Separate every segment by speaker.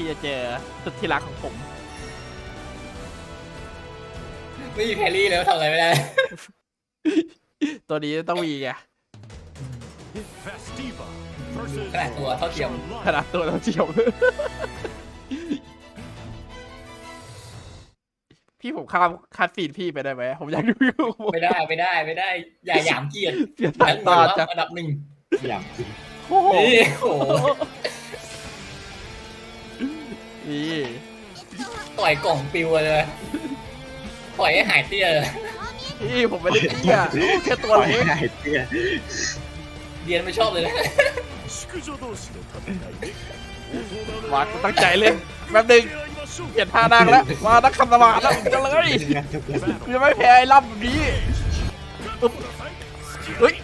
Speaker 1: พี่จะเจอสุดที่รักของผม
Speaker 2: ไม่มีแพรรี่แล้วทำอะไรไม่ได้
Speaker 1: ตัวนี้ต้องมีไง
Speaker 3: Festiva versus
Speaker 2: ขนาดตัวเท่าเทียม
Speaker 1: ขนาดตัวเราเจียว พี่ผมข้ามคัดซีนพี่ไปได้ไหม ผมอยากดูอยู่
Speaker 2: ไม่ได้ไม่ได้ไม่ได้ อย่าหยามเกียรติ
Speaker 1: เสียสายตาจัง
Speaker 2: อันดับหนึ่ง
Speaker 4: อย่างจริง
Speaker 1: โอ้โห
Speaker 2: นี่โอ้โห
Speaker 1: นี่
Speaker 2: ต่อยกล่องปิวเลยต่อยให้หายเตี้ยเลย
Speaker 1: นี่ผมไม่ได้เตี้ยแค่ตัวเล็ก
Speaker 4: หายเตี้ย
Speaker 2: เดียนไม่ชอบเลยนะ
Speaker 1: วาดตั้งใจเล่นแป๊บนึงเปลี่ยนท่านางแล้วมานักคำสมาแล้วจะเลย
Speaker 4: จะ
Speaker 1: ไม่แพ้ไอ้ล่ำแบบนี้เฮ้ย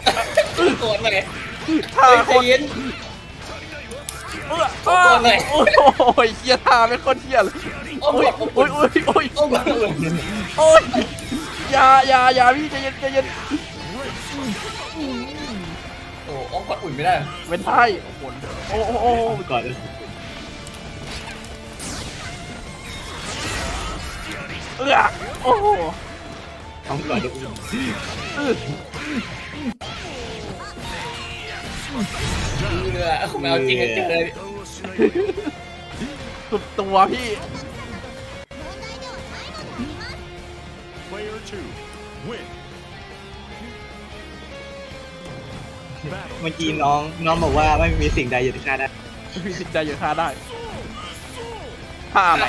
Speaker 2: โกรธมาเลย
Speaker 1: ท่าคน
Speaker 2: เอื้
Speaker 1: อ
Speaker 2: ขอโทษหน่อย
Speaker 1: โอ้โหเฮียท่าไม่ค่อนเฮียเลย
Speaker 2: โอ้
Speaker 1: โอ้
Speaker 2: ย
Speaker 1: ยโอ้ยโอ้ยโอ้ย
Speaker 2: โอ้ยโอ้ย
Speaker 1: โอ้ยอย่าอย่าอย่าพี่ใจเย็นใจเย็น
Speaker 2: โอ้อ้อมกดอุ่นไม่ได้
Speaker 1: เป็นไพ่โอ้โหโอ้โหโอ้โห
Speaker 4: ก่อนเลย
Speaker 1: เอื้อโอ้โห
Speaker 4: ต้องก่อนทุกคน
Speaker 1: อื้อ
Speaker 2: เรือไม่เอาจริงเลย
Speaker 1: สุดตัวพี่
Speaker 4: เมื่อกี้น้องน้องบอกว่าไม่มีสิ่งใดหยุดฆ่าได้
Speaker 1: มีสิ่งใดหยุดฆ่าได้ฆ่าอะไร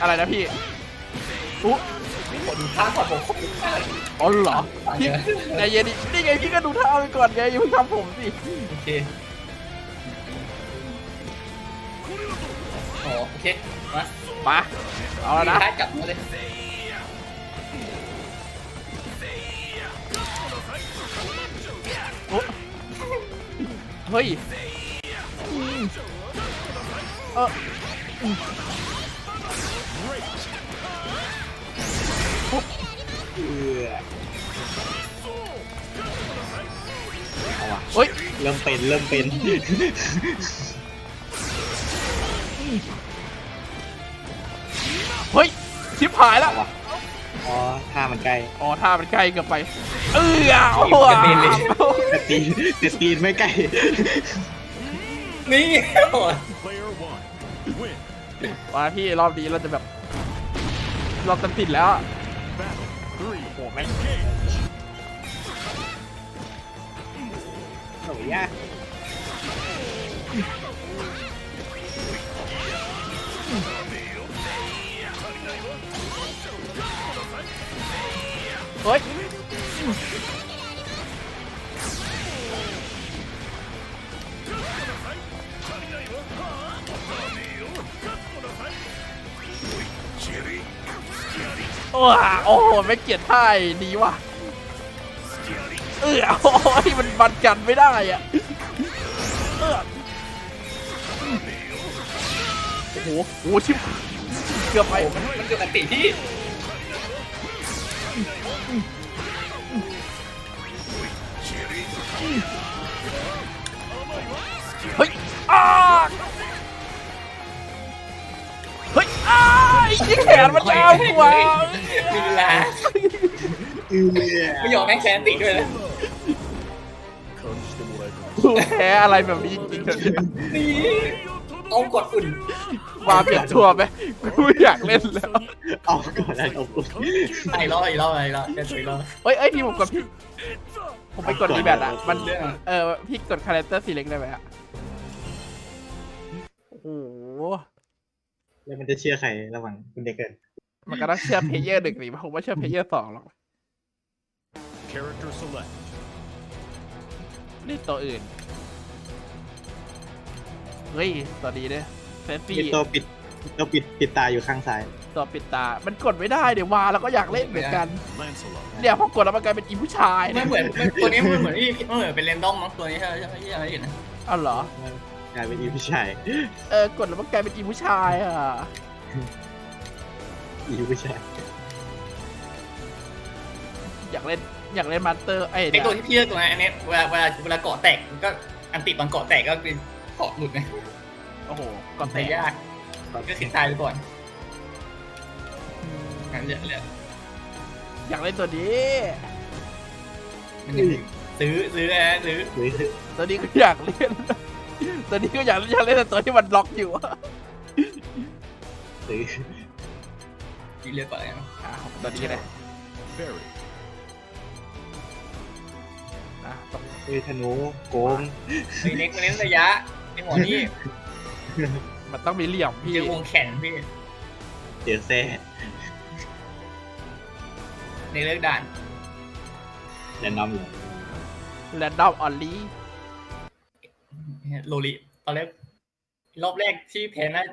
Speaker 1: อะไรนะพี่อุ๊
Speaker 2: ขอดูท่าขอผมขอดูท่า
Speaker 1: อ๋อเหรอพี่ใจเย็นดินี่ไงพี่ก็ดูท่าไปก่อนไงอย่าเพิ่งทำผมสิ
Speaker 2: โอเคอ๋อโอเคมา
Speaker 1: มาเอาแล้วนะ
Speaker 2: ท่าจับมาเลย
Speaker 1: โอ้เฮ้ยเออ
Speaker 4: เฮ้
Speaker 1: ย
Speaker 4: เริ่มเป็นเริ่มเป็น
Speaker 1: เฮ้ยชิบหายแล้ว
Speaker 4: เอาว่ะอ๋อท่ามันใกล้
Speaker 1: อ๋อท่ามันใกล้เกินไป เออโอ้โห
Speaker 4: แต่ตีนแต่ตีนไม่ใกล้
Speaker 2: นี่โอ้ย
Speaker 3: Player 1 win
Speaker 1: มาพี่รอบนี้เราจะแบบ เราตันติดแล้วอะ
Speaker 3: Battle
Speaker 1: โอ้โหแม่ง
Speaker 4: อ้ยยาก
Speaker 1: เฮ้ยโอ้โหโอ้โหไม่เกลียดท่ายดีว่ะ เออโอ้ย ฟันกันไม่ได้อะโอ้โหโอ้โหชิบเกือบไป
Speaker 2: มันมันเกิดตีที่
Speaker 1: เฮ้ยอ้าเฮ้ยอ้าไอ้แขนมันยาวกว่า
Speaker 2: มีลาไม่ยอมแม่งแขนตีดด้วยนะ
Speaker 1: กูแพ้อะไรแบบนี้จริงๆเถอะ
Speaker 2: นี่อ้อมกอดอุ่น
Speaker 1: มาเปลี่ยนตัวไหมกูไม่อยากเล่นแล้ว
Speaker 4: เอาก่อนนะเอาก่อน
Speaker 2: ไอ้รอบไอ้รอบไอ้รอบแค่สวยรอบ
Speaker 1: เฮ้ยเอ้ยพี่ผมกดพี่ผมไปกดรีแบทอะมัน
Speaker 2: เรื่องอะ
Speaker 1: เออพี่กดคาแรคเตอร์สีเล็กได้ไหมอะโอ้โห
Speaker 4: แล้วมันจะเชื่อใครระหว่างคุณเด็กเกิน
Speaker 1: มันก็ต้องเชื่อเพลเยอร์หนึ่งหรือผมว่าเชื่อเพลเยอร์สองหรอก
Speaker 3: Character select
Speaker 1: นี่ตัวอื่น เฮ้ย ตัวนี้เนี่ยเซฟฟี่
Speaker 4: มีตัวปิดตัวปิดปิดตาอยู่ข้างซ้าย
Speaker 1: ตัวปิดตา มันกดไม่ได้เดี๋ยวมาแล้วก็อยากเล่นเหมือนกัน
Speaker 3: Lancelot
Speaker 1: เนี่ยพอกดแล้วมันกลายเป็นอีผู้ชาย
Speaker 2: ไม่
Speaker 1: เนี่ย
Speaker 2: เหมือนไม่ตัวนี้มันเหมือนที่มันเหมือนเป็นเรนดอมมั้งตัวนี้ใช่ไหมใช่ไหมที่อะไรอยู่นะ
Speaker 1: อ้าวเหรอ
Speaker 4: กลายเป็นอีผู้ชาย
Speaker 1: เออกดแล้วมันกลายเป็นอีผู้ชายอะ
Speaker 4: อีผู้ชาย
Speaker 1: อยากเล่น อยากเล่นมาสเตอร์ไอ้
Speaker 2: ไอ
Speaker 1: เนี่ย
Speaker 2: ตัวที่พี่เลือกตัวนั้นอันนี้เวลาเวลาเวลาเกาะแตกก็อันติดตอนเกาะแตกก็เป็นเกาะหลุดไง
Speaker 1: โอ้โหก็แต
Speaker 2: แต่
Speaker 1: ก
Speaker 2: ยากก็คิดตายไปก่อนงั้นเหลือเหลือ
Speaker 1: อยากเล่นตัวนี้
Speaker 2: มันจะซื้อซื้อนะซื้อ
Speaker 4: หรือ
Speaker 1: ตัวนี้ก็อยากเล่น ตัวนี้ก็อยากอยากเล่นแต่ตัวที่มันล็อกอยู่อะ
Speaker 4: หรือ
Speaker 2: กินเลือกก่อนเลยนะ
Speaker 1: อะตัวนี้เลย
Speaker 3: Fairy.
Speaker 1: อง
Speaker 4: เฮ้ยธนูโกง
Speaker 2: ไอ้เน็กมันเน้นระยะไอ้หมอนี่
Speaker 1: มันต้องมีเหลี่ยมพี่
Speaker 2: เจอวงแขนพี่
Speaker 4: เจอแซ่
Speaker 2: ในเลือกด่าน
Speaker 4: แรนดอมเลย
Speaker 1: แรนดอมออลลี่
Speaker 2: โลลิตอนแรกรอบแรกที่แพ้น่า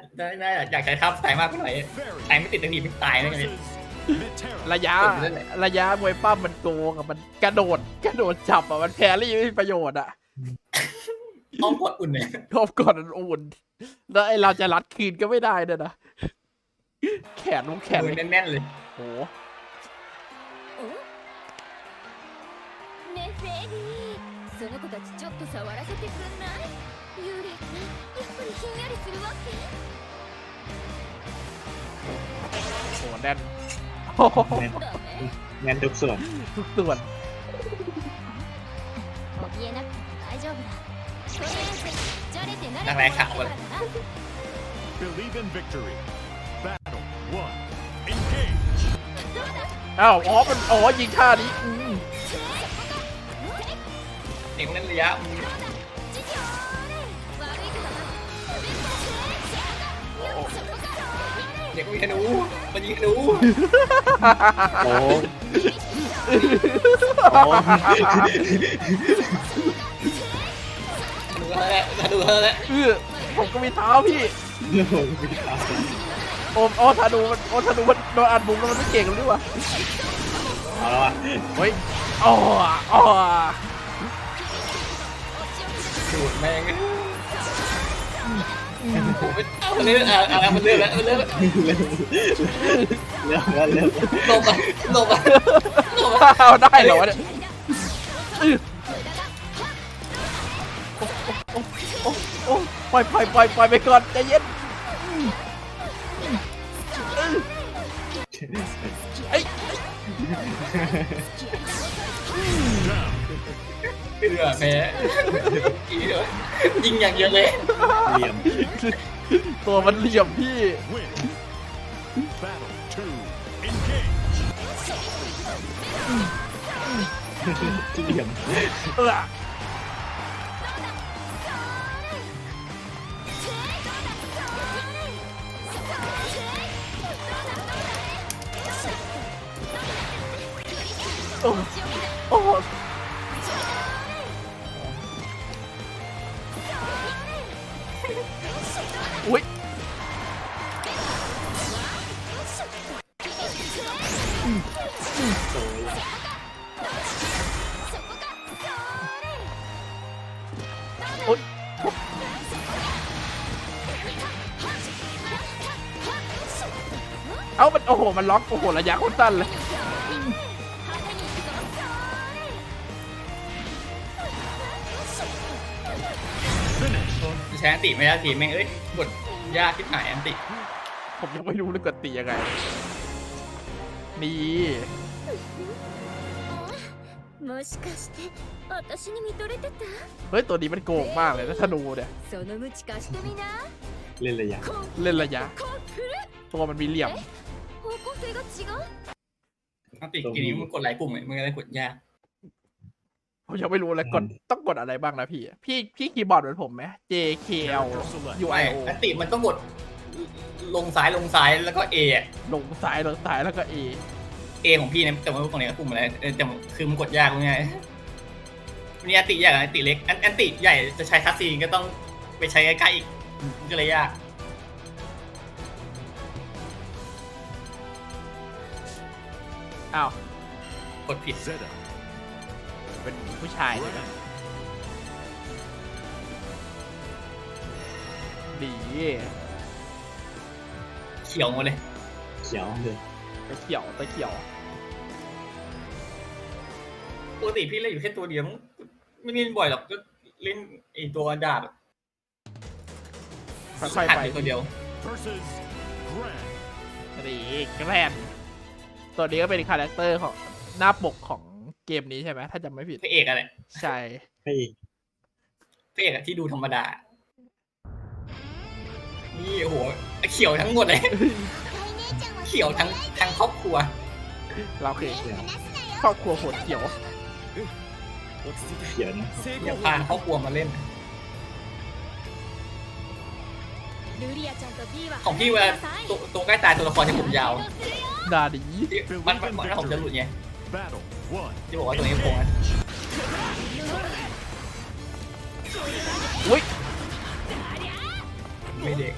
Speaker 2: น่าอยากใช้ทับสายมากไปหน่อย
Speaker 3: Fairy.
Speaker 2: สายไม่ติดนาทีไม่ตายนะกันเลย
Speaker 3: Versus Mitera.
Speaker 1: ระยะ
Speaker 2: กดอยู่นั่นแหละ
Speaker 1: ระยะมวยปั้มมันโกงอะมันกระโดดกระโดดจับอะมันแพรรี่ไม่มีประโยชน์อะ
Speaker 2: อ้อมกดอุ่นเนี่ย
Speaker 1: ทบก่อนมันอุ่นแล้วไอเราจะรัดคืนก็ไม่ได้ด้วยนะ แขนลูกแขน
Speaker 2: มือ
Speaker 1: เลย
Speaker 2: แน่นๆเลย
Speaker 1: โอ้โห
Speaker 5: ねえフェリーその子たちちょっと触らせてくんない幽霊ってやっぱりひんやりするわけ
Speaker 1: โหแน่นโอ้โห
Speaker 4: แม่น
Speaker 5: ダメ
Speaker 4: แม่นทุกส่วน
Speaker 1: ทุกส่วน
Speaker 5: 怯えなくても大丈夫だとりあえずじゃれて慣れて
Speaker 2: นั่ง
Speaker 5: も
Speaker 2: แร
Speaker 5: ら
Speaker 2: ง
Speaker 5: う
Speaker 2: ขับ
Speaker 5: か
Speaker 2: เล
Speaker 5: ら
Speaker 2: ย
Speaker 5: な
Speaker 3: Believe in victory. Battle one. Engage.
Speaker 1: อ้าวอ๋อมันอ๋อยิงท่านี้อืม
Speaker 2: เด็กมันเน้นระยะ
Speaker 5: 悪いけどなよっそこか
Speaker 2: เด็กมันมีธนู มันยิงธนู
Speaker 4: โอ้โอ้
Speaker 2: ธนูเท่านั้นแหละธนูเท่านั้นแหละ
Speaker 1: เออผมก็มีเท้าพี่
Speaker 4: โหมีตา
Speaker 1: โอมโอ้ธนูมันโอ้ธนูมันโดนอัดมุมแล้วมันไม่เก่งหรือวะ
Speaker 4: เอาแล้วอะ
Speaker 1: เฮ้ยอ๋ออ๋อ
Speaker 2: ดูดแม่ง เอามันเลื่อนเอาเอามันเลือนแล้วมันเลือนแล้ว
Speaker 4: เริ่มแล้วเริ่ม
Speaker 2: หลบไปหลบไปหลบไป
Speaker 1: เอาได้เหรอวะเนี่ยโอ้โอ้โอ้ปล่อยปล่อยปล่อยปล่อยไปก่อนใจเย็นเอ้
Speaker 2: เดือแพ้อีเดี๋ยวยิงอย่างเดียวเลย
Speaker 4: เหลี่ยม
Speaker 1: ตัวมันเหลี่ยมพี่
Speaker 3: Battle to Engage.
Speaker 4: เหลี่ยม
Speaker 1: เออโอ้โอ้ เอ้ามันโอ้โห มันล็อก โอ้โห ระยะโคตรสั้นเลย
Speaker 3: Finish.
Speaker 2: ใช้อันติไม่ได้ทีแม่งเอ้ยกดยากที่หายอันติ
Speaker 1: ผมยังไม่รู้เลยกดตียังไง นี่
Speaker 5: もしかして私に見とれてた
Speaker 1: เฮ้ย ตัวนี้มันโกงมากเลยนะธนูเนี่ย
Speaker 5: そのムチ貸してみな
Speaker 4: เล่นระยะ
Speaker 5: コン
Speaker 1: เล่นระยะ
Speaker 5: コンフル
Speaker 1: ตัวมันมีเหลี่ยม
Speaker 5: 方向性が違う
Speaker 2: อันติกีนี้มันกดหลายปุ่มเลยมันก็เลยกดยาก
Speaker 1: ผมยังไม่รู้เลยกดต้องกดอะไรบ้างนะพี่ พี่พี่คีย์บอร์ดเหมือนผมไหม J K L U
Speaker 2: ไม่
Speaker 1: I O
Speaker 2: อันติมันต้องกดลงซ้ายลงซ้ายแล้วก็ A อะ
Speaker 1: ลงซ้ายลงซ้ายแล้วก็ A
Speaker 2: A ของพี่เนี่ยแต่ว่าของเนี้ยปุ่มอะไรเออแต่คือมันกดยากไงมีอันติใหญ่กับอันติเล็กอันอันติใหญ่จะใช้คัสซีนก็ต้องไปใช้ใกล้ๆอีกมันก็เลยยาก
Speaker 1: อ้าว
Speaker 2: กดผิด
Speaker 3: Zeta.
Speaker 1: เป็นผู้ชายเลยนะดี
Speaker 2: เขียวหมดเลย
Speaker 4: เขียวเลย
Speaker 1: ตะเขียวตะเขียว
Speaker 2: ปกติพี่เล่นอยู่แค่ตัวเดียวมั้งไม่เล่นบ่อยหรอกก็เล่นไอตัวดาบอะ
Speaker 1: ค่อย
Speaker 2: ขาด
Speaker 1: ๆไป
Speaker 2: อยู่ตัวเดียว
Speaker 3: versus Grand.
Speaker 1: นี่แกรน ตัวนี้ก็เป็นคาแรคเตอร์ของหน้าปกของเกมนี้ใช่ไหมถ้าจำไม่ผิด
Speaker 2: พระเอกอะไร
Speaker 1: ใช่
Speaker 4: ให้อีก
Speaker 2: พระเอกอะที่ดูธรรมดา นี่โอ้โหเขียวทั้งหมดเลย เขียวทั้งทั้งครอบครัว
Speaker 1: เราคือครอบครัวโหดเขียว
Speaker 4: เดี๋ยวนะ
Speaker 2: อย่าพาครอบครัวมาเล่น
Speaker 5: ルリ
Speaker 2: ของพี่เวลาตัวตัวใกล้ตายตัวละครจะผมยาว
Speaker 1: ดาดี
Speaker 2: ที่มันมันมันผมจะหลุดไง
Speaker 3: Battle one.
Speaker 2: ที่บอกว่าตัวนี้โกงอะ
Speaker 1: อุ้ย
Speaker 2: ไม่เด็ก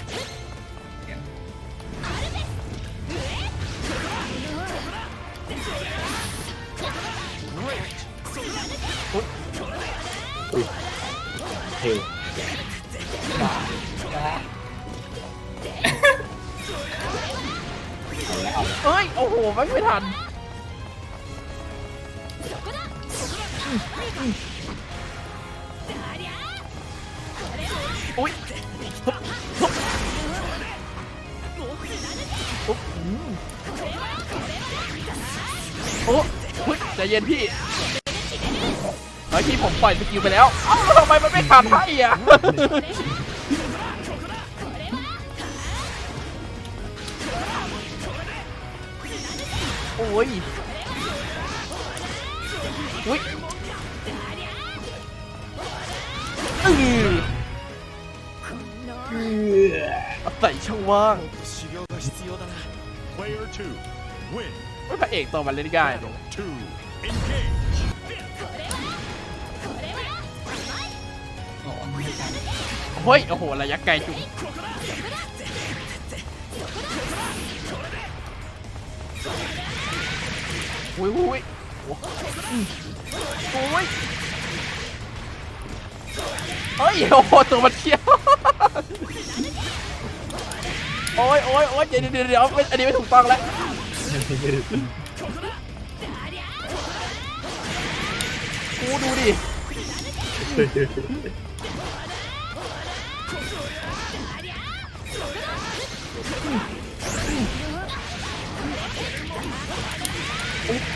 Speaker 4: เท่ เอาละเอาละ
Speaker 1: เอ้ย โอ้โหไม่ไม่ทัน อุ้ยทุบทุบทุบอืมโอ้หุ้ยใจเย็นพี่เมื่อกี้ผมปล่อยสกิลไปแล้ว เอ้าทำไมมันไม่ขาดให้อะ โอ้ยอุ้ยอืออาศัช่องว่างไม่พระเอกต่อมาเล่นง่ายเฮ้ย โอ้โห ระยะไกลจุ อุ้ยอุ้ยโอ้อืมโอ้ยเฮ้ยโอ้โหตัวมันเที่ยวโอ้ยโอ้ยโอ้ยเดี๋ยวเดี๋ยวเดี๋ยวไม่อันนี้ไม่ถูกต้องแล้วกูดูดิ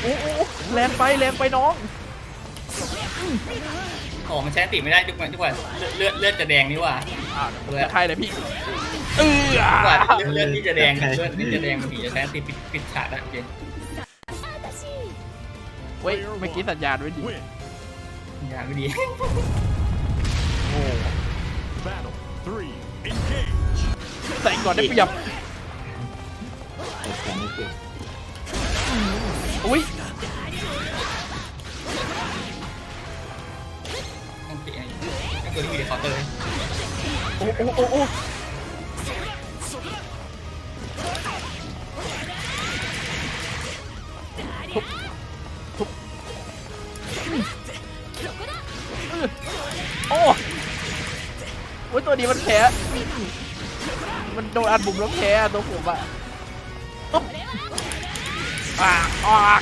Speaker 1: โอ้โหโอ้โหแรงไปแรงไปน้อง
Speaker 2: อ๋อมันใช้ติไม่ได้ทุกวันทุกวันเลือดเลือดจะแดงนี่หว่า
Speaker 1: อ่าผมจะใครเลยพี่เออ
Speaker 2: ทุกวันเลือดเลือดที่จะแดงเลือดที่จะแดงมันถึงจะใช้ติปิดปิดฉากได้โอเค
Speaker 1: เว้ยเมื่อกี้สัญญาณไว้ดี
Speaker 3: Win.
Speaker 2: อย่าไม่ดี
Speaker 1: โอ้
Speaker 3: Battle three. Engage.
Speaker 1: ใส่ก่อนได้เปรียบ
Speaker 4: แต่แต่ไม่เก่ง
Speaker 1: อุ้ย
Speaker 2: ต้องเปลี่ยนไอ้ตัวที่มีเดคอร์เตอร์
Speaker 1: โอ้โอ้โอ้โอ้ทุบทุบโอ้โอ้ยตัวนี้มันแพ้ มันโดนอัดบุ๋มแล้วแพ้อะตัวผมอะตุ๊บ อ่าออก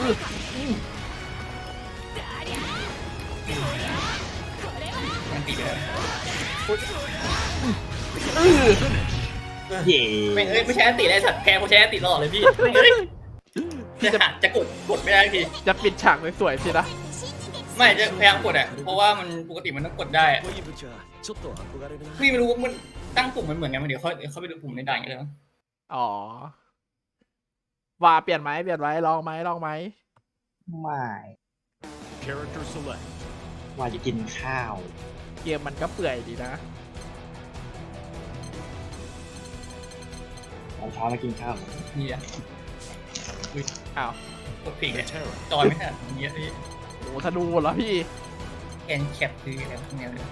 Speaker 1: อื้อ
Speaker 2: มันติดไปแล้ว
Speaker 1: อื้อ
Speaker 4: เย่
Speaker 2: ไม่เอ้ยไม่ใช่อันติได้สัตว์แพ้เพราะใช้อันติตลอดเลยพี่ไม่เอ้ยจะหาจะกดกดไม่ได้ที
Speaker 1: จะปิดฉากสวยๆสินะ
Speaker 2: ไม่จะพยายามกดอะเพราะว่ามันปกติมันต้องกดได้อะพี่ไม่รู้ว่ามันตั้งปุ่มมันเหมือนกันไหมเดี๋ยวเขาเขาไปดูปุ่มในด่านกันเลยมั้ง
Speaker 1: อ๋อว่าเปลี่ยนไหมเปลี่ยนไว้ลองไหมลองไหม
Speaker 4: ไม่
Speaker 3: Character select
Speaker 4: ว่าจะกินข้าว
Speaker 1: เกมมันก็เปื่อยดีนะ
Speaker 4: ตอนเช้ามากินข้าวเนี่
Speaker 2: อะ
Speaker 1: อ้าว
Speaker 2: กดผิดเลยจอยไม่ทันเยอะ
Speaker 1: โอ้ธนูเหรอพี่
Speaker 2: แอนแคปคืออะไรพวกเนี้ยเลย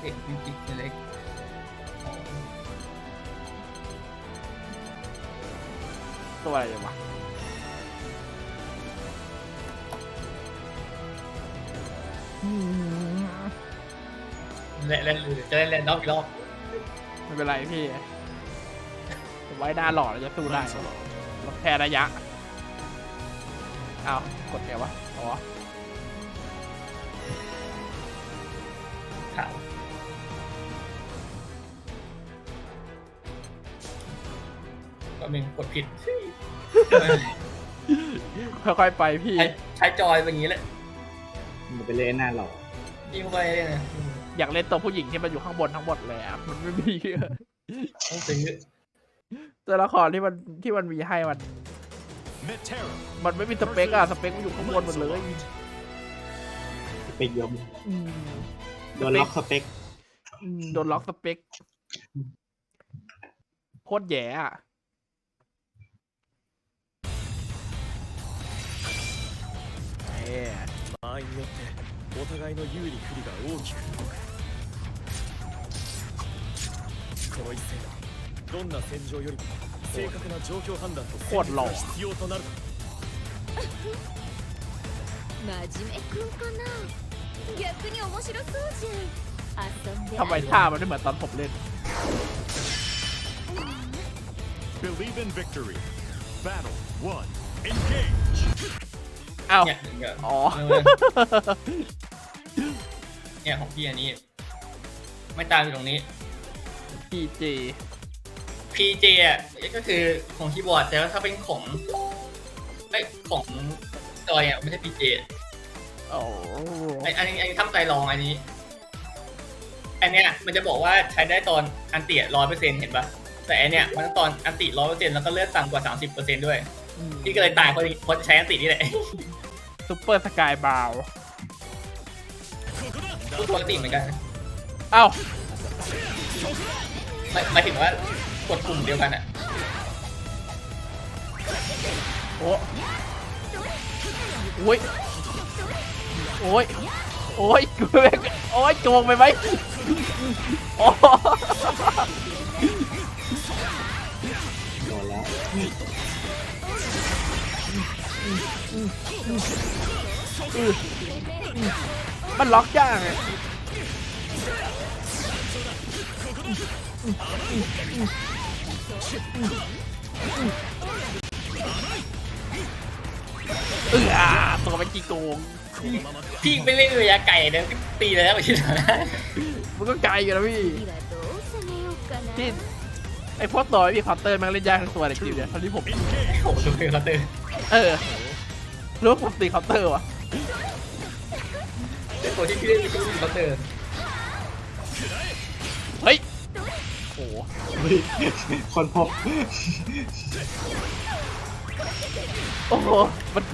Speaker 2: เด็กวิจิตรเล็ก
Speaker 1: ตัวอะไรวะอืม
Speaker 2: และและจะได้เล่นรอบอีกรอบ
Speaker 1: ไม่เป็นไรพี่ผมไว้หน้าหล่อแล้วจะสู้ได้
Speaker 3: Lancelot.
Speaker 1: ลดแพ้ระยะอ้าว กดไงวะ อ๋อ
Speaker 2: ขาวก็เป็นกดผิด
Speaker 1: ค่อยๆไปพี่
Speaker 2: ใช้ใช้จอยเป็นอย่างนี้แหละ
Speaker 4: มันไปเล่นหน้าหล่อ
Speaker 2: ยิ่งไปเลยนะ
Speaker 1: อยากเล่นตัวผู้หญิงที่มันอยู่ข้างบนทั้งหมดเลยอะมันไม่มี
Speaker 2: ต้องซื้อ
Speaker 1: ตัวละครที่มันที่มันมีให้มัน
Speaker 3: Metera
Speaker 1: มันไม่มีสเปคอะสเปคมันอยู่ข้างบนหมดเลย
Speaker 4: สเปกยม
Speaker 1: อืม
Speaker 4: โดนล็อกสเปก
Speaker 1: อืมโดนล็อกสเปคโคตรแย่อะเอ้ย
Speaker 3: 場合によってお互いの有利不利が大きく動くこの一戦はどんな戦場よりも 正確な状況判断と戦術が必要となる
Speaker 5: 真面目くんかな逆に面白そうじゃん遊んで
Speaker 1: ทำไมท่ามันไม่เหมือนตอนผมเล่น
Speaker 3: Believe in victory Battle 1 Engage
Speaker 1: อ้าว
Speaker 2: เนี่ยเนี่ย
Speaker 1: อ๋อ
Speaker 2: เนี่ยของพี่อันนี้ ไม่ตามอยู่ตรงนี้
Speaker 1: PG
Speaker 2: PJ อะก็คือของคีย์บอร์ด แต่ว่าถ้าเป็นของไอยของจอยอะไม่ใช่ PJ
Speaker 1: โอ้
Speaker 2: ไออันนี้อันนี้ทำใจลองอันนี้ อันเนี้ยมันจะบอกว่าใช้ได้ตอนอันติร้อยเปอร์เซ็นต์เห็นปะแต่อันเนี้ยมันต้องตอนอันติร้อยเปอร์เซ็นต์แล้วก็เลือดต่ำกว่าสามสิบเปอร์เซ็นต์ด้วยพี่ก็เลยตายเพราะเพราะใช้อันตินี่แหละ
Speaker 1: ซูเปอร์สกายบาว
Speaker 2: พูดปกติเหมือนกัน
Speaker 1: เอ้า
Speaker 2: หมายหมายถึงว่า กดปุ่มเดียวกันอะ
Speaker 1: โอ้โอ้ย โอ้ย โอ้ยกูโอ้ยโกงไปไหมโอ้
Speaker 4: โดนแล้ว
Speaker 1: มันล็อกยากอะ เออตัวเป็นจีโกง
Speaker 2: พี่ไม่เล่นเลยะไก่เนี่ยตีแล้วไปชิลนะ
Speaker 1: มันก็ไกลอยู่นะพี่ที่ไอพวกต่อยพี่คอนเตอร์มันเล่นยากทั้งตัวเลยจริงเนี่ยตอนนี้ผม
Speaker 2: โอ้ยหตีคอนเตอร์
Speaker 1: เออรู้ว่าผมตีคอนเตอร์วะ
Speaker 2: เป็นตัวที่พี่เล่นเป็คอนเตอร์
Speaker 1: ห
Speaker 4: เฮ้ยคนพบ
Speaker 1: โอ้โห มัน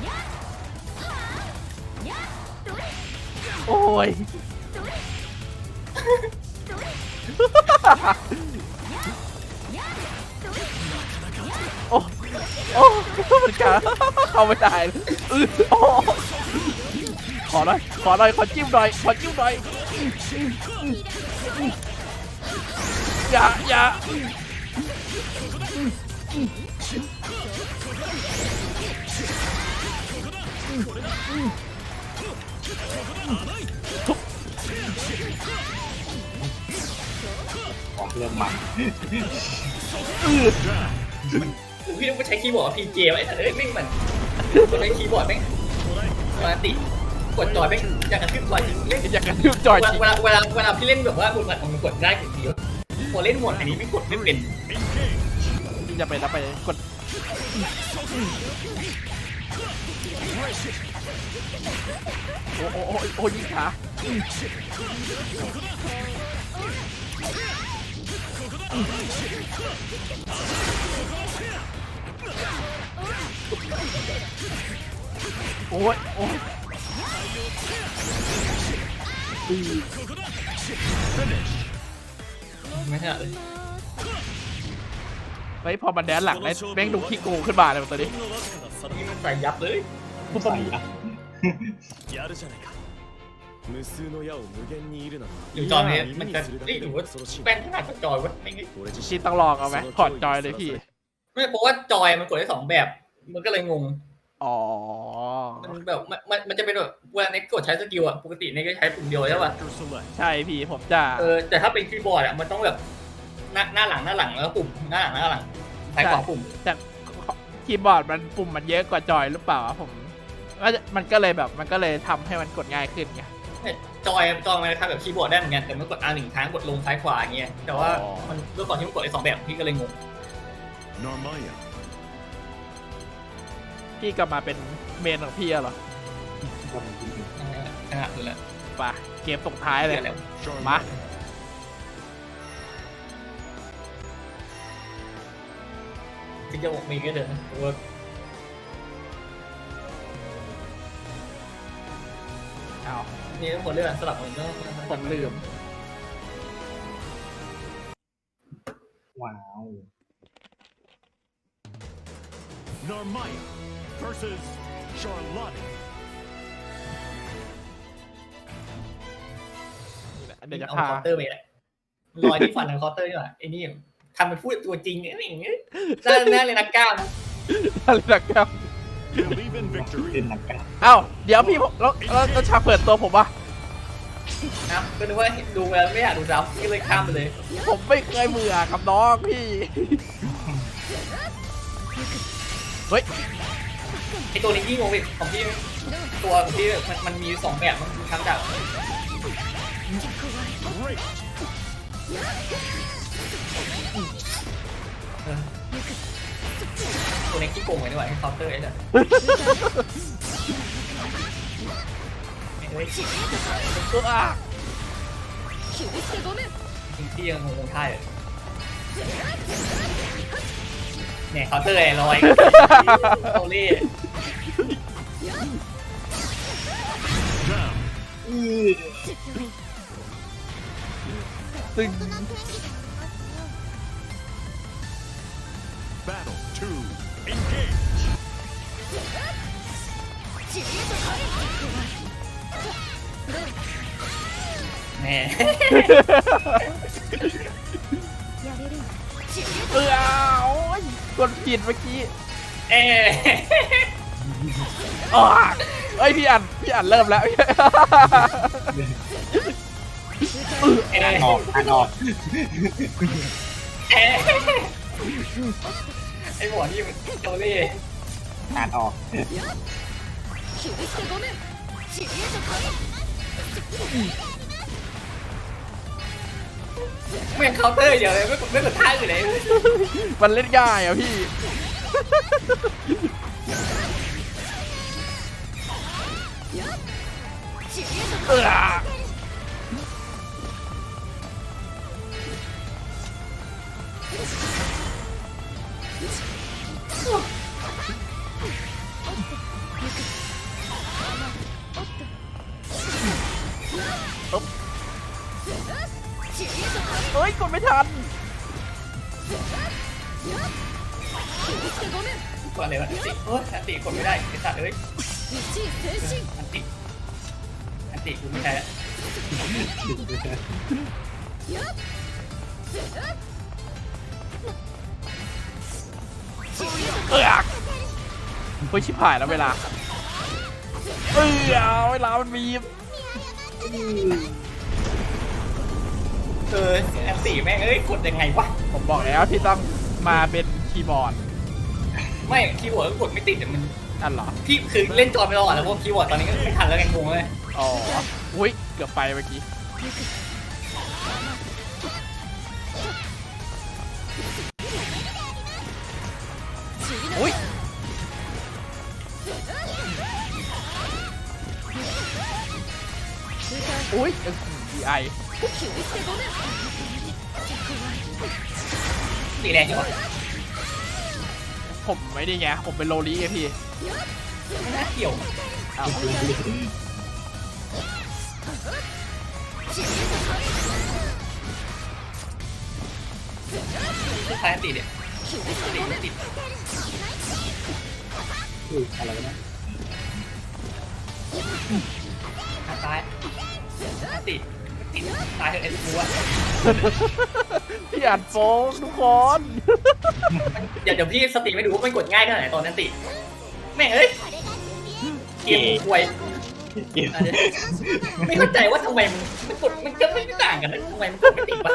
Speaker 1: โอ้ย โอ้ โอ้มันกาเข้าไม่ได้อื้อโอ้ขอหน่อย ขอหน่อย ขอจิ้มหน่อย ขอจิ้มหน่อย อย่าอย่า
Speaker 4: ออกเรื่องมัน
Speaker 2: พี่ต้องไปใช้คีย์บอร์ดพีเจไว้แต่เอ้ยแม่งมันคนในคีย์บอร์ดแม่งปกติกดจอยแม่งอยากกระทืบจอยจริงเล่น
Speaker 1: อยากกระทืบจอย
Speaker 2: เว
Speaker 1: จ
Speaker 2: ลา
Speaker 1: ริง
Speaker 2: เวลาเวลาเวลาพี่เล่นแบบว่าบนหลักของมันกดได้กี่ทีวะ พอเล่นหมดอันนี้ไม่กดไม่เป็น
Speaker 1: ที่จะไปแล้วไปกดโอ้โอ้โอ้โอ้ยิงขาโอ้ยโอ้ย
Speaker 2: ไม่ใช่เลย
Speaker 1: เฮ้ยพอมันแดนหลังได้แม่งดูขี้โกงขึ้นมาเลยตัวนี้
Speaker 3: ほんのわずかな差だ
Speaker 2: นี่มันใส่ยับเลย
Speaker 1: ปุ๊บ
Speaker 4: ใส่
Speaker 1: ปุ๊บ
Speaker 4: อะ
Speaker 3: やるじゃないか無数の矢を無限にいるな
Speaker 2: อยู่จอนี้มันจะเอ้ยหรือว่าแป้นขนาดกับจอยวะไม่ง
Speaker 3: 俺自
Speaker 1: ที่
Speaker 3: 身
Speaker 1: ต้องลองเอาไหมถอดจอยเลยพี่
Speaker 2: ไม่เพราะว่าจอยมันกดได้สองแบบ มันก็เลยงง
Speaker 1: อ๋อ
Speaker 2: มันแบบมันมันมันจะเป็นแบบเวลาในกดใช้สกิลอะปกติในก็ใช้ปุ่มเดียวใช่ป่ะ
Speaker 3: Factor select
Speaker 1: ใช่พี่ผมจะ
Speaker 2: เออแต่ถ้าเป็นคีย์บอร์ดอะมันต้องแบบหน้าหน้าหลังหน้าหลังแล้วปุ่มหน้าหลังหน้าหลังซ้ายขวาปุ่ม
Speaker 1: แต่คีย์บอร์ดมันปุ่มมันเยอะกว่าจอยหรือเปล่าอะผมว่าจะมันก็เลยแบบมันก็เลยทำให้มันกดง่ายขึ้นไง
Speaker 2: เนี่ยจอยจอยมันทำแบบคีย์บอร์ดได้เหมือนกันแต่มันกด R หนึ่งครั้งกดลงซ้ายขวาอย่างเงี้ยแต่ว่า
Speaker 1: อ๋อ
Speaker 2: มันด้วยก่อนที่มันกดไอ้สองแบบพี่ก็เลยงง
Speaker 3: Narmaya.
Speaker 1: พี่กลับมาเป็นเมนของพี่อะเหรอ
Speaker 2: ขนาดนั้นแหละ
Speaker 1: ไป่ะเกมส่งท้ายเลย
Speaker 2: แล้ว
Speaker 3: Charlotte.
Speaker 1: มา
Speaker 2: ที่จะบอกมีก็เดินแต่ว่า
Speaker 1: เอา
Speaker 2: นี่ทั้งหมดเรื่องสลับหมดเรื่อง
Speaker 1: ผมลืม
Speaker 4: ว้าว
Speaker 3: Narmaya versus Charlotte.
Speaker 1: เดี๋ยวจะ
Speaker 2: เอา
Speaker 1: พา
Speaker 2: เคาน์เตอร์ไปแหละรอยที่ฟันของเคาน์เตอร์นี่หว่าไอ้นี่ทำเป็นพูดตัวจริงเนี่ยนี่อย่างเงี้ยน่าน่าเลยนักกล้าม
Speaker 1: อะไรนะครับ
Speaker 3: Believe in
Speaker 4: เป็น
Speaker 3: victory.
Speaker 4: หนักกัน
Speaker 1: เอ้าเดี๋ยวพี่ผมแล้วแล้วแล้วฉากเปิดตัวผมวะ
Speaker 2: นะก็นึกว่าดูแล้วไม่อยากดูซ้ำก็เลยข้ามไปเลย
Speaker 1: ผมไม่เคยเบื่อกับน้องพี่ เฮ้ย
Speaker 2: ไอตัวนี้พี่งงไปของพี่ตัวของพี่มันมันมีสองแบบมันทั้งจาบตัวนี้ขี้โกงไว้ด้วยเคาน์เตอร์ไอ้เนี่ย
Speaker 1: ตัวอะ
Speaker 2: จริงที่ยังงงท่าอยู่ เนี่ยเคาน์เตอร์ไอ้ลอยโอเล่
Speaker 3: Down.
Speaker 1: ตึง
Speaker 3: Battle two. Engage.
Speaker 5: チリートカリ
Speaker 2: แหม่
Speaker 5: やれるチリー
Speaker 1: เออโอ้ยกดผิดเมื่อกี้
Speaker 2: เอ๊ะ
Speaker 1: อ้าเอ้ยพี่อันพี่อันเริ่มแล้ว
Speaker 2: เอ๊ะ
Speaker 4: อ่านออกอ่านออก
Speaker 2: เอ๊ะไอ้หมอนี่มันโอเล่
Speaker 4: อ่านออก
Speaker 2: แม่งเคาน์เตอร์อย่างไรไม่ไม่กดท่าอยู่เลย
Speaker 1: มันเล่นง่ายอะพี่ เออ เอ้ยกดไม่ทัน
Speaker 2: ก่อนเลยวันติเอออันติกดไม่ได้ไอ้สัตว์เอ้ยอันติอันติกูไม่ใช่ละ
Speaker 1: เอือกเฮ้ยชิบหายแล้วเวลาเอือเวลามันมี
Speaker 2: คือแอปสี่แม่งเอ้ยกดยังไงวะ
Speaker 1: ผมบอกแล้วพี่ต้องมาเป็นคีย์บอร์ด
Speaker 2: ไม่คีย์บอร์ดก็กดไม่ติดแต่มัน
Speaker 1: อันเหรอ
Speaker 2: พี่คือเล่นจอไปตลอดแล้วพวกคีย์บอร์ดตอนนี้ก็ไม่ทันแล้วไงงงเลย
Speaker 1: อ๋อ อุ้ย เกือบไปเมื่อกี้ อุ้ย อุ้ยเอ็
Speaker 5: มดีไอ
Speaker 2: นี่แรงจังวะ
Speaker 1: ผมไม่ได้ไงผมเป็นโลลีไงพี่
Speaker 2: ม่น่าเกี่ยวเอ้า
Speaker 1: ว
Speaker 2: ใครติดเนี่ยติ
Speaker 5: ด
Speaker 2: ติด
Speaker 4: อุ้ยอะไรนะ
Speaker 2: ตายติด ตายเถอะไอ้กูอะ
Speaker 1: พี่อ่านโป้งทุกคน
Speaker 2: เดี๋ยวเดี๋ยวพี่สติไม่ดูว่ามันกดง่ายขนาดไหนตอนนั้นติ แม่งเอ้ยเกมควย
Speaker 4: เกม
Speaker 2: ไม่เข้าใจว่าทำไมมันมันกดมันก็ไม่ได้ต่างกันนะทำไมมันกดไม่ติดวะ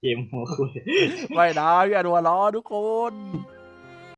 Speaker 4: เกมหัวคุย
Speaker 1: ไม่นะพี่อ่านหัวล้อทุกคน
Speaker 2: เ